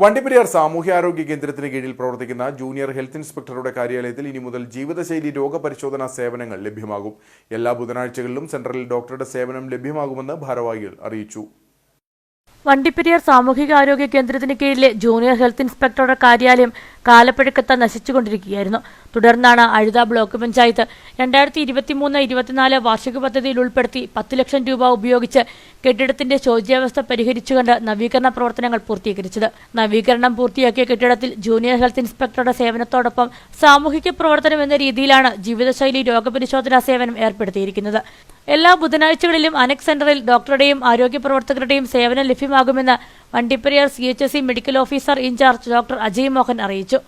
വണ്ടിപ്പെരിയാർ സാമൂഹ്യാരോഗ്യ കേന്ദ്രത്തിന് കീഴിൽ പ്രവർത്തിക്കുന്ന ജൂനിയർ ഹെൽത്ത് ഇൻസ്പെക്ടറുടെ കാര്യാലയത്തിൽ ഇനി മുതൽ ജീവിതശൈലി രോഗപരിശോധനാ സേവനങ്ങൾ ലഭ്യമാകും. എല്ലാ ബുധനാഴ്ചകളിലും സെൻട്രലിൽ ഡോക്ടറുടെ സേവനം ലഭ്യമാകുമെന്ന് ഭാരവാഹികൾ അറിയിച്ചു. വണ്ടിപ്പെരിയാർ സാമൂഹികാരോഗ്യ കേന്ദ്രത്തിന് കീഴിലെ ജൂനിയർ ഹെൽത്ത് ഇൻസ്പെക്ടറുടെ കാര്യാലയം കാലപ്പഴക്കത്ത നശിച്ചുകൊണ്ടിരിക്കുകയായിരുന്നു. തുടർന്നാണ് അഴുത ബ്ലോക്ക് പഞ്ചായത്ത് രണ്ടായിരത്തി ഇരുപത്തിമൂന്ന് ഇരുപത്തിനാല് വാർഷിക പദ്ധതിയിൽ ഉൾപ്പെടുത്തി പത്ത് ലക്ഷം രൂപ ഉപയോഗിച്ച് കെട്ടിടത്തിന്റെ ശോച്യാവസ്ഥ പരിഹരിച്ചുകൊണ്ട് നവീകരണ പ്രവർത്തനങ്ങൾ പൂർത്തീകരിച്ചത്. നവീകരണം പൂർത്തിയാക്കിയ കെട്ടിടത്തിൽ ജൂനിയർ ഹെൽത്ത് ഇൻസ്പെക്ടറുടെ സേവനത്തോടൊപ്പം സാമൂഹിക പ്രവർത്തനം എന്ന രീതിയിലാണ് ജീവിതശൈലി രോഗപരിശോധനാ സേവനം ഏർപ്പെടുത്തിയിരിക്കുന്നത്. എല്ലാ ബുധനാഴ്ചകളിലും അനക് സെന്ററിൽ ഡോക്ടറുടെയും ആരോഗ്യ പ്രവർത്തകരുടെയും സേവനം ലഭ്യമാകുമെന്ന് Vandiperiyar C H S medical officer incharge doctor Ajay Mohan അറിയിച്ചു.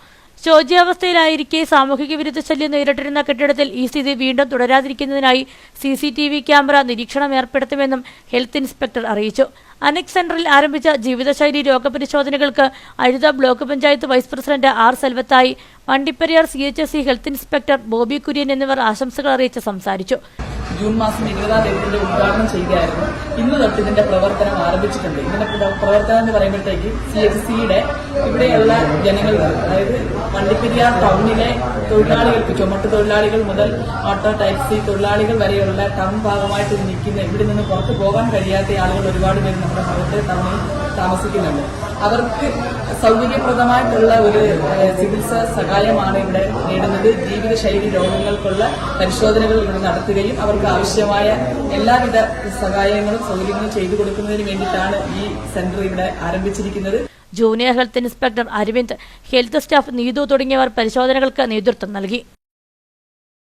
ശോച്യാവസ്ഥയിലായിരിക്കെ സാമൂഹിക വിരുദ്ധ ശല്യം നേരിട്ടിരുന്ന കെട്ടിടത്തിൽ ഈ സ്ഥിതി വീണ്ടും തുടരാതിരിക്കുന്നതിനായി C C T V camera നിരീക്ഷണം ഏർപ്പെടുത്തുമെന്നും ഹെൽത്ത് ഇൻസ്പെക്ടർ അറിയിച്ചു. അനക് സെന്ററിൽ ആരംഭിച്ച ജീവിതശൈലി രോഗപരിശോധനകൾക്ക് Azhutha block panchayat vice president R സെൽവത്തായി Vandiperiyar C H S C health inspector Bobby Kurian എന്നിവർ ആശംസകൾ അറിയിച്ച് സംസാരിച്ചു. ജൂൺ മാസം ഇരുപതാം തീയതി ഇതിന്റെ ഉദ്ഘാടനം ചെയ്യുകയായിരുന്നു. ഇന്ന് തൊട്ട് ഇതിന്റെ പ്രവർത്തനം ആരംഭിച്ചിട്ടുണ്ട്. ഇതിന്റെ പ്രവർത്തനം എന്ന് പറയുമ്പോഴത്തേക്ക് സി എച്ച് സിയുടെ ഇവിടെയുള്ള ജനങ്ങൾക്ക് അതായത് വണ്ടിപ്പെരിയാർ ടൗണിലെ തൊഴിലാളികൾക്ക് ചുമട്ട് തൊഴിലാളികൾ മുതൽ ഓട്ടോ ടാക്സി തൊഴിലാളികൾ വരെയുള്ള ടൗൺ ഭാഗമായിട്ട് നിൽക്കുന്ന ഇവിടെ നിന്ന് പുറത്തു പോകാൻ കഴിയാത്ത ആളുകൾ ഒരുപാട് പേര് നമ്മുടെ ഭാഗത്തെ ടൗണിൽ താമസിക്കുന്നുണ്ട്. അവർക്ക് സൗകര്യപ്രദമായിട്ടുള്ള ഒരു ചികിത്സ സഹായമാണ് ഇവിടെ നേടുന്നത്. ജീവിതശൈലി രോഗങ്ങൾക്കുള്ള പരിശോധനകൾ ഇവിടെ നടത്തുകയും അവർക്ക് ആവശ്യമായ എല്ലാവിധ സഹായങ്ങളും സൗകര്യങ്ങളും ചെയ്തു കൊടുക്കുന്നതിന് വേണ്ടിയിട്ടാണ് ഈ സെന്റർ ഇവിടെ ആരംഭിച്ചിരിക്കുന്നത്. Junior health inspector Aravind health staff Neethu തുടങ്ങിയവർ പരിശോധനകൾക്ക് നേതൃത്വം നൽകി.